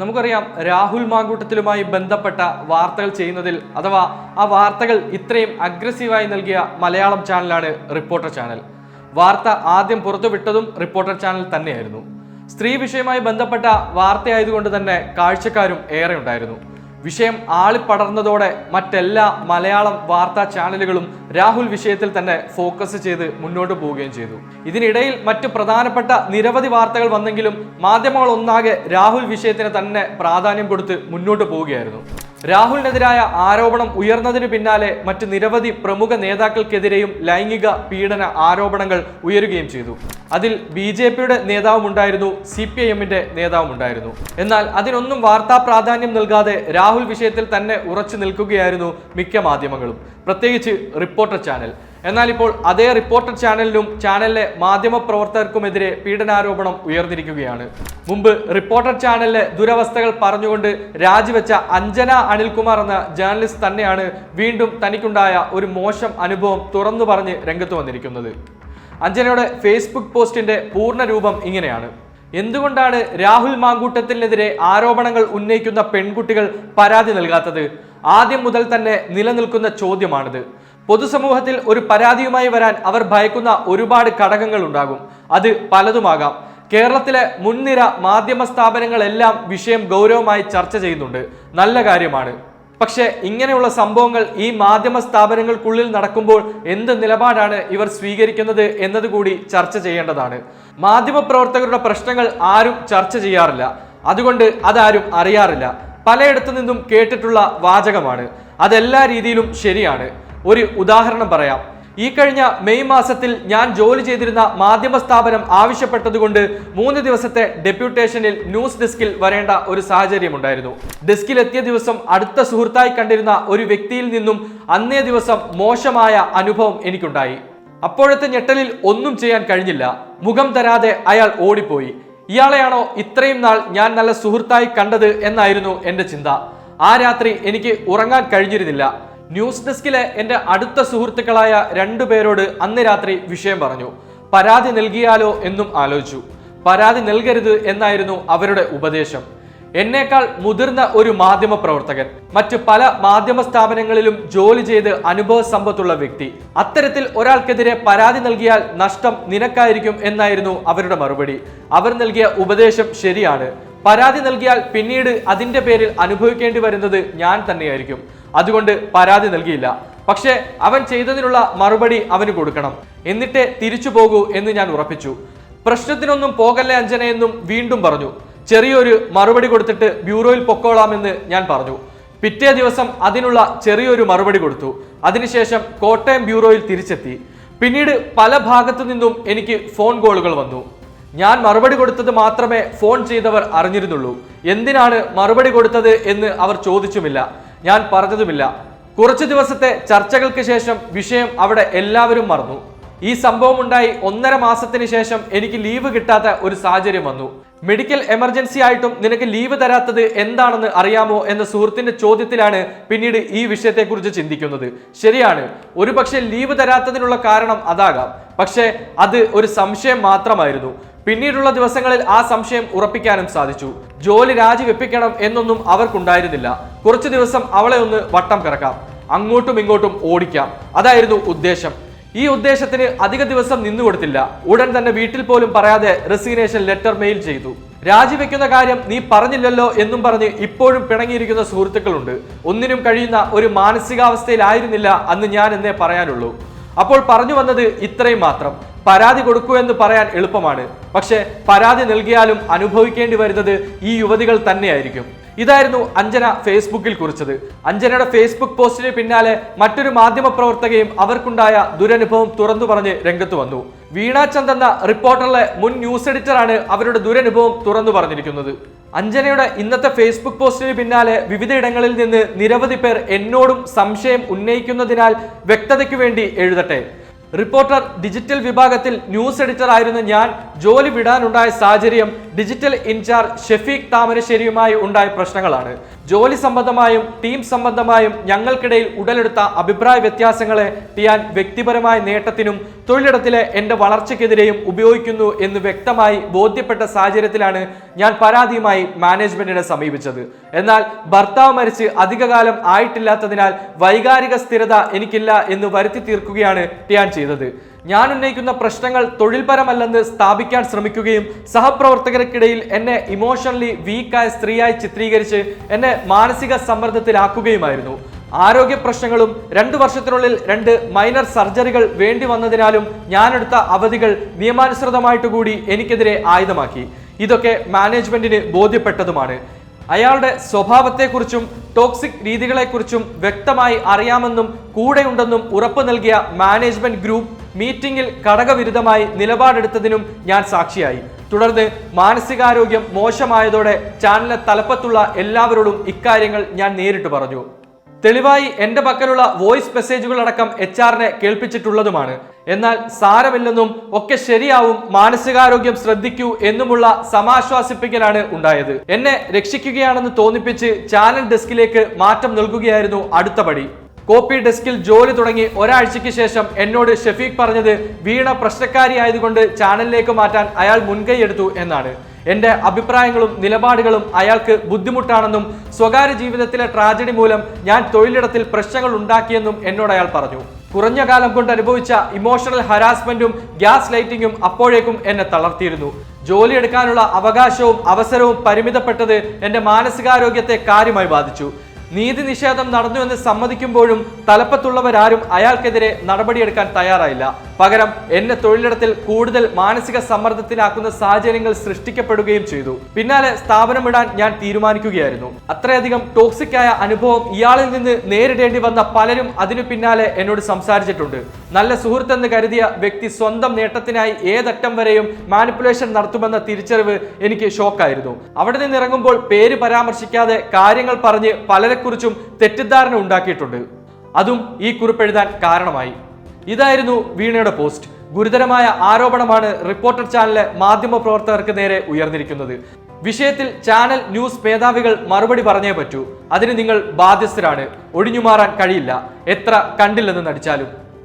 നമുക്കറിയാം രാഹുൽ മാങ്കൂട്ടത്തിലുമായി ബന്ധപ്പെട്ട വാർത്തകൾ ചെയ്യുന്നതിൽ അഥവാ ആ വാർത്തകൾ ഇത്രയും അഗ്രസീവായി നൽകിയ മലയാളം ചാനലാണ് റിപ്പോർട്ടർ ചാനൽ. വാർത്ത ആദ്യം പുറത്തുവിട്ടതും റിപ്പോർട്ടർ ചാനൽ തന്നെയായിരുന്നു. സ്ത്രീ വിഷയവുമായി ബന്ധപ്പെട്ട വാർത്തയായതുകൊണ്ട് തന്നെ കാഴ്ചക്കാരും ഏറെ ഉണ്ടായിരുന്നു. വിഷയം ആളിപ്പടർന്നതോടെ മറ്റെല്ലാ മലയാളം വാർത്താ ചാനലുകളും രാഹുൽ വിഷയത്തിൽ തന്നെ ഫോക്കസ് ചെയ്ത് മുന്നോട്ട് പോവുകയും ചെയ്തു. ഇതിനിടയിൽ മറ്റു പ്രധാനപ്പെട്ട നിരവധി വാർത്തകൾ വന്നെങ്കിലും മാധ്യമങ്ങൾ ഒന്നാകെ രാഹുൽ വിഷയത്തിന് തന്നെ പ്രാധാന്യം കൊടുത്ത് മുന്നോട്ട് പോവുകയായിരുന്നു. രാഹുലിനെതിരായ ആരോപണം ഉയർന്നതിന് പിന്നാലെ മറ്റ് നിരവധി പ്രമുഖ നേതാക്കൾക്കെതിരെയും ലൈംഗിക പീഡന ആരോപണങ്ങൾ ഉയരുകയും ചെയ്തു. അതിൽ ബി ജെ പിയുടെ നേതാവുമുണ്ടായിരുന്നു സി പി ഐ എമ്മിന്റെ നേതാവുമുണ്ടായിരുന്നു. എന്നാൽ അതിനൊന്നും വാർത്താ പ്രാധാന്യം നൽകാതെ രാഹുൽ വിഷയത്തിൽ തന്നെ ഉറച്ചു നിൽക്കുകയായിരുന്നു മിക്ക മാധ്യമങ്ങളും. പ്രത്യേകിച്ച് റിപ്പോർട്ടർ ചാനൽ. എന്നാൽ ഇപ്പോൾ അതേ റിപ്പോർട്ടർ ചാനലിലും ചാനലിലെ മാധ്യമ പ്രവർത്തകർക്കുമെതിരെ പീഡനാരോപണം ഉയർന്നിരിക്കുകയാണ്. മുമ്പ് റിപ്പോർട്ടർ ചാനലിലെ ദുരവസ്ഥകൾ പറഞ്ഞുകൊണ്ട് രാജിവെച്ച അഞ്ജന അനിൽകുമാർ എന്ന ജേർണലിസ്റ്റ് തന്നെയാണ് വീണ്ടും തനിക്കുണ്ടായ ഒരു മോശം അനുഭവം തുറന്നു പറഞ്ഞ് രംഗത്ത് വന്നിരിക്കുന്നത്. അഞ്ജനയുടെ ഫേസ്ബുക്ക് പോസ്റ്റിന്റെ പൂർണ രൂപം ഇങ്ങനെയാണ്. എന്തുകൊണ്ടാണ് രാഹുൽ മാങ്കൂട്ടത്തിനെതിരെ ആരോപണങ്ങൾ ഉന്നയിക്കുന്ന പെൺകുട്ടികൾ പരാതി നൽകാത്തത്? ആദ്യം മുതൽ തന്നെ നിലനിൽക്കുന്ന ചോദ്യമാണിത്. പൊതുസമൂഹത്തിൽ ഒരു പരാതിയുമായി വരാൻ അവർ ഭയക്കുന്ന ഒരുപാട് ഘടകങ്ങൾ ഉണ്ടാകും. അത് പലതുമാകാം. കേരളത്തിലെ മുൻനിര മാധ്യമ സ്ഥാപനങ്ങളെല്ലാം വിഷയം ഗൗരവമായി ചർച്ച ചെയ്യുന്നുണ്ട്. നല്ല കാര്യമാണ്. പക്ഷേ ഇങ്ങനെയുള്ള സംഭവങ്ങൾ ഈ മാധ്യമ സ്ഥാപനങ്ങൾക്കുള്ളിൽ നടക്കുമ്പോൾ എന്ത് നിലപാടാണ് ഇവർ സ്വീകരിക്കുന്നത് എന്നതുകൂടി ചർച്ച ചെയ്യേണ്ടതാണ്. മാധ്യമ പ്രവർത്തകരുടെ പ്രശ്നങ്ങൾ ആരും ചർച്ച ചെയ്യാറില്ല. അതുകൊണ്ട് അതാരും അറിയാറില്ല. പലയിടത്തു നിന്നും കേട്ടിട്ടുള്ള വാചകമാണ്. അതെല്ലാ രീതിയിലും ശരിയാണ്. ഒരു ഉദാഹരണം പറയാം. ഈ കഴിഞ്ഞ മെയ് മാസത്തിൽ ഞാൻ ജോലി ചെയ്തിരുന്ന മാധ്യമ സ്ഥാപനം ആവശ്യപ്പെട്ടതുകൊണ്ട് മൂന്ന് ദിവസത്തെ ഡെപ്യൂട്ടേഷനിൽ ന്യൂസ് ഡെസ്കിൽ വരേണ്ട ഒരു സാഹചര്യമുണ്ടായിരുന്നു ഡെസ്കിൽ എത്തിയ ദിവസം അടുത്ത സുഹൃത്തായി കണ്ടിരുന്ന ഒരു വ്യക്തിയിൽ നിന്നും അന്നേ ദിവസം മോശമായ അനുഭവം എനിക്കുണ്ടായി. അപ്പോഴത്തെ ഞെട്ടലിൽ ഒന്നും ചെയ്യാൻ കഴിഞ്ഞില്ല. മുഖം തരാതെ അയാൾ ഓടിപ്പോയി. ഇയാളെയാണോ ഇത്രയും നാൾ ഞാൻ നല്ല സുഹൃത്തായി കണ്ടത് എന്നായിരുന്നു എന്റെ ചിന്ത. ആ രാത്രി എനിക്ക് ഉറങ്ങാൻ കഴിഞ്ഞിരുന്നില്ല. ന്യൂസ് ഡെസ്കിലെ എന്റെ അടുത്ത സുഹൃത്തുക്കളായ രണ്ടു പേരോട് അന്ന് രാത്രി വിഷയം പറഞ്ഞു. പരാതി നൽകിയാലോ എന്നും ആലോചിച്ചു. പരാതി നൽകരുത് എന്നായിരുന്നു അവരുടെ ഉപദേശം. എന്നേക്കാൾ മുതിർന്ന ഒരു മാധ്യമ പ്രവർത്തകൻ മറ്റ് പല മാധ്യമ സ്ഥാപനങ്ങളിലും ജോലി ചെയ്ത് അനുഭവ സമ്പത്തുള്ള വ്യക്തി. അത്തരത്തിൽ ഒരാൾക്കെതിരെ പരാതി നൽകിയാൽ നഷ്ടം നിനക്കായിരിക്കും എന്നായിരുന്നു അവരുടെ മറുപടി. അവർ നൽകിയ ഉപദേശം ശരിയാണ്. പരാതി നൽകിയാൽ പിന്നീട് അതിന്റെ പേരിൽ അനുഭവിക്കേണ്ടി വരുന്നത് ഞാൻ തന്നെയായിരിക്കും. അതുകൊണ്ട് പരാതി നൽകിയില്ല. പക്ഷേ അവൻ ചെയ്തതിനുള്ള മറുപടി അവന് കൊടുക്കണം. എന്നിട്ടേ തിരിച്ചു പോകൂ എന്ന് ഞാൻ ഉറപ്പിച്ചു. പ്രശ്നത്തിനൊന്നും പോകല്ലേ അഞ്ജന എന്നും വീണ്ടും പറഞ്ഞു. ചെറിയൊരു മറുപടി കൊടുത്തിട്ട് ബ്യൂറോയിൽ പൊക്കോളാമെന്ന് ഞാൻ പറഞ്ഞു. പിറ്റേ ദിവസം അതിനുള്ള ചെറിയൊരു മറുപടി കൊടുത്തു. അതിനുശേഷം കോട്ടയം ബ്യൂറോയിൽ തിരിച്ചെത്തി. പിന്നീട് പല ഭാഗത്തു നിന്നും എനിക്ക് ഫോൺ കോളുകൾ വന്നു. ഞാൻ മറുപടി കൊടുത്തത് മാത്രമേ ഫോൺ ചെയ്തവർ അറിഞ്ഞിരുന്നുള്ളൂ. എന്തിനാണ് മറുപടി കൊടുത്തത് എന്ന് അവർ ചോദിച്ചുമില്ല. ഞാൻ പറഞ്ഞതുമില്ല. കുറച്ചു ദിവസത്തെ ചർച്ചകൾക്ക് ശേഷം വിഷയം അവിടെ എല്ലാവരും മറന്നു. ഈ സംഭവം ഉണ്ടായി ഒന്നര മാസത്തിന് ശേഷം എനിക്ക് ലീവ് കിട്ടാത്ത ഒരു സാഹചര്യം വന്നു. മെഡിക്കൽ എമർജൻസി ആയിട്ടും നിനക്ക് ലീവ് തരാത്തത് എന്താണെന്ന് അറിയാമോ എന്ന സുഹൃത്തിന്റെ ചോദ്യത്തിലാണ് പിന്നീട് ഈ വിഷയത്തെക്കുറിച്ച് ചിന്തിക്കുന്നത്. ശരിയാണ് ഒരുപക്ഷെ ലീവ് തരാത്തതിനുള്ള കാരണം അതാകാം. പക്ഷേ അത് ഒരു സംശയം മാത്രമായിരുന്നു. പിന്നീടുള്ള ദിവസങ്ങളിൽ ആ സംശയം ഉറപ്പിക്കാനും സാധിച്ചു. ജോലി രാജിവെപ്പിക്കണം എന്നൊന്നും അവർക്കുണ്ടായിരുന്നില്ല. കുറച്ചു ദിവസം അവളെ ഒന്ന് വട്ടം കിറക്കാം. അങ്ങോട്ടും ഇങ്ങോട്ടും ഓടിക്കാം. അതായിരുന്നു ഉദ്ദേശം. ഈ ഉദ്ദേശത്തിന് അധിക ദിവസം നിന്നുകൊടുത്തില്ല ഉടൻ തന്നെ വീട്ടിൽ പോലും പറയാതെ റെസിഗ്നേഷൻ ലെറ്റർ മെയിൽ ചെയ്തു. രാജിവെക്കുന്ന കാര്യം നീ പറഞ്ഞില്ലല്ലോ എന്നും പറഞ്ഞ് ഇപ്പോഴും പിണങ്ങിയിരിക്കുന്ന സുഹൃത്തുക്കളുണ്ട്. ഒന്നിനും കഴിയുന്ന ഒരു മാനസികാവസ്ഥയിലായിരുന്നില്ല അന്ന് ഞാൻ എന്നേ പറയാനുള്ളൂ. അപ്പോൾ പറഞ്ഞു വന്നത് ഇത്രയും മാത്രം. പരാതി കൊടുക്കൂ എന്ന് പറയാൻ എളുപ്പമാണ്. പക്ഷേ പരാതി നൽകിയാലും അനുഭവിക്കേണ്ടി വരുന്നത് ഈ യുവതികൾ തന്നെയായിരിക്കും. ഇതായിരുന്നു അഞ്ജന ഫേസ്ബുക്കിൽ കുറിച്ചത്. അഞ്ജനയുടെ ഫേസ്ബുക്ക് പോസ്റ്റിന് പിന്നാലെ മറ്റൊരു മാധ്യമ പ്രവർത്തകയും അവർക്കുണ്ടായ ദുരനുഭവം തുറന്നു പറഞ്ഞ് രംഗത്ത് വന്നു. വീണ ചന്ദ് എന്ന റിപ്പോർട്ടറിലെ മുൻ ന്യൂസ് എഡിറ്ററാണ് അവരുടെ ദുരനുഭവം തുറന്നു പറഞ്ഞിരിക്കുന്നത്. അഞ്ജനയുടെ ഇന്നത്തെ ഫേസ്ബുക്ക് പോസ്റ്റിന് പിന്നാലെ വിവിധയിടങ്ങളിൽ നിന്ന് നിരവധി പേർ എന്നോടും സംശയം ഉന്നയിക്കുന്നതിനാൽ വ്യക്തതയ്ക്ക് വേണ്ടി എഴുതട്ടെ. റിപ്പോർട്ടർ ഡിജിറ്റൽ വിഭാഗത്തിൽ ന്യൂസ് എഡിറ്റർ ആയിരുന്ന ഞാൻ ജോലി വിടാനുണ്ടായ സാഹചര്യം ഡിജിറ്റൽ ഇൻചാർജ് ഷെഫീഖ് താമരശ്ശേരിയുമായി ഉണ്ടായ പ്രശ്നങ്ങളാണ്. ജോലി സംബന്ധമായും ടീം സംബന്ധമായും ഞങ്ങൾക്കിടയിൽ ഉടലെടുത്ത അഭിപ്രായ വ്യത്യാസങ്ങളെ ടിയാൻ വ്യക്തിപരമായ നേട്ടത്തിനും തൊഴിലിടത്തിലെ എന്റെ വളർച്ചയ്ക്കെതിരെയും ഉപയോഗിക്കുന്നു എന്ന് വ്യക്തമായി ബോധ്യപ്പെട്ട സാഹചര്യത്തിലാണ് ഞാൻ പരാതിയുമായി മാനേജ്മെന്റിനെ സമീപിച്ചത്. എന്നാൽ ഭർത്താവ് മരിച്ച് അധികകാലം ആയിട്ടില്ലാത്തതിനാൽ വൈകാരിക സ്ഥിരത എനിക്കില്ല എന്ന് വരുത്തി തീർക്കുകയാണ് ടിയാൻ ചെയ്തത്. ഞാൻ ഉന്നയിക്കുന്ന പ്രശ്നങ്ങൾ തൊഴിൽപരമല്ലെന്ന് സ്ഥാപിക്കാൻ ശ്രമിക്കുകയും സഹപ്രവർത്തകർക്കിടയിൽ എന്നെ ഇമോഷണലി വീക്കായ സ്ത്രീയായി ചിത്രീകരിച്ച് എന്നെ മാനസിക സമ്മർദ്ദത്തിലാക്കുകയുമായിരുന്നു. ആരോഗ്യ പ്രശ്നങ്ങളും രണ്ടു വർഷത്തിനുള്ളിൽ രണ്ട് മൈനർ സർജറികൾ വേണ്ടി വന്നതിനാലും ഞാനെടുത്ത അവധികൾ നിയമാനുസൃതമായിട്ട് കൂടി എനിക്കെതിരെ ആയുധമാക്കി. ഇതൊക്കെ മാനേജ്മെന്റിന് ബോധ്യപ്പെട്ടതുമാണ്. അയാളുടെ സ്വഭാവത്തെക്കുറിച്ചും ടോക്സിക് രീതികളെക്കുറിച്ചും വ്യക്തമായി അറിയാമെന്നും കൂടെയുണ്ടെന്നും ഉറപ്പു നൽകിയ മാനേജ്മെന്റ് ഗ്രൂപ്പ് മീറ്റിംഗിൽ ഘടകവിരുദ്ധമായി നിലപാടെടുത്തതിനും ഞാൻ സാക്ഷിയായി. തുടർന്ന് മാനസികാരോഗ്യം മോശമായതോടെ ചാനലിലെ തലപ്പത്തുള്ള എല്ലാവരോടും ഇക്കാര്യങ്ങൾ ഞാൻ നേരിട്ട് പറഞ്ഞു. തെളിവായി എന്റെ പക്കലുള്ള വോയിസ് മെസ്സേജുകൾ അടക്കം എച്ച് ആറിനെ കേൾപ്പിച്ചിട്ടുള്ളതുമാണ്. എന്നാൽ സാരമില്ലെന്നും ഒക്കെ ശരിയാവും മാനസികാരോഗ്യം ശ്രദ്ധിക്കൂ എന്നുമുള്ള സമാശ്വാസിപ്പിക്കലാണ് ഉണ്ടായത്. എന്നെ രക്ഷിക്കുകയാണെന്ന് തോന്നിപ്പിച്ച് ചാനൽ ഡെസ്കിലേക്ക് മാറ്റം നൽകുകയായിരുന്നു അടുത്ത പടി. കോപ്പി ഡെസ്കിൽ ജോലി തുടങ്ങി ഒരാഴ്ചയ്ക്ക് ശേഷം എന്നോട് ഷെഫീഖ് പറഞ്ഞത് വീണ പ്രശ്നക്കാരിയായതുകൊണ്ട് ചാനലിലേക്ക് മാറ്റാൻ അയാൾ മുൻകൈ എടുത്തു എന്നാണ്. എന്റെ അഭിപ്രായങ്ങളും നിലപാടുകളും അയാൾക്ക് ബുദ്ധിമുട്ടാണെന്നും സ്വകാര്യ ജീവിതത്തിലെ ട്രാജഡി മൂലം ഞാൻ തൊഴിലിടത്തിൽ പ്രശ്നങ്ങൾ ഉണ്ടാക്കിയെന്നും എന്നോട് അയാൾ പറഞ്ഞു. കുറഞ്ഞ കാലം കൊണ്ട് അനുഭവിച്ച ഇമോഷണൽ ഹരാസ്മെന്റും ഗ്യാസ് ലൈറ്റിംഗും അപ്പോഴേക്കും എന്നെ തളർത്തിയിരുന്നു. ജോലി എടുക്കാനുള്ള അവകാശവും അവസരവും പരിമിതപ്പെട്ടത് എന്റെ മാനസികാരോഗ്യത്തെ കാര്യമായി ബാധിച്ചു. നീതി നിഷേധം നടന്നുവെന്ന് സമ്മതിക്കുമ്പോഴും തലപ്പത്തുള്ളവരാരും അയാൾക്കെതിരെ നടപടിയെടുക്കാൻ തയ്യാറായില്ല. പകരം എന്നെ തൊഴിലിടത്തിൽ കൂടുതൽ മാനസിക സമ്മർദ്ദത്തിലാക്കുന്ന സാഹചര്യങ്ങൾ സൃഷ്ടിക്കപ്പെടുകയും ചെയ്തു. പിന്നാലെ സ്ഥാപനം ഇടാൻ ഞാൻ തീരുമാനിക്കുകയായിരുന്നു. അത്രയധികം ടോക്സിക് ആയ അനുഭവം ഇയാളിൽ നിന്ന് നേരിടേണ്ടി വന്ന പലരും അതിനു പിന്നാലെ എന്നോട് സംസാരിച്ചിട്ടുണ്ട്. നല്ല സുഹൃത്തെന്ന് കരുതിയ വ്യക്തി സ്വന്തം നേട്ടത്തിനായി ഏതറ്റം വരെയും മാനിപ്പുലേഷൻ നടത്തുമെന്ന തിരിച്ചറിവ് എനിക്ക് ഷോക്കായിരുന്നു അവിടെ നിന്ന് ഇറങ്ങുമ്പോൾ പേര് പരാമർശിക്കാതെ കാര്യങ്ങൾ പറഞ്ഞ് പലരെക്കുറിച്ചും തെറ്റിദ്ധാരണ ഉണ്ടാക്കിയിട്ടുണ്ട്. അതും ഈ കുറിപ്പെഴുതാൻ കാരണമായി. ഇതായിരുന്നു വീണയുടെ പോസ്റ്റ്. ഗുരുതരമായ ആരോപണമാണ് റിപ്പോർട്ടർ ചാനലിലെ മാധ്യമ പ്രവർത്തകർക്ക് നേരെ ഉയർന്നിരിക്കുന്നത്. വിഷയത്തിൽ ചാനൽ ന്യൂസ് മേധാവികൾ മറുപടി പറഞ്ഞേ പറ്റൂ. അതിന് നിങ്ങൾ ബാധ്യസ്ഥരാണ്. ഒഴിഞ്ഞുമാറാൻ കഴിയില്ല. എത്ര കണ്ടില്ലെന്ന് നടിച്ചാലും.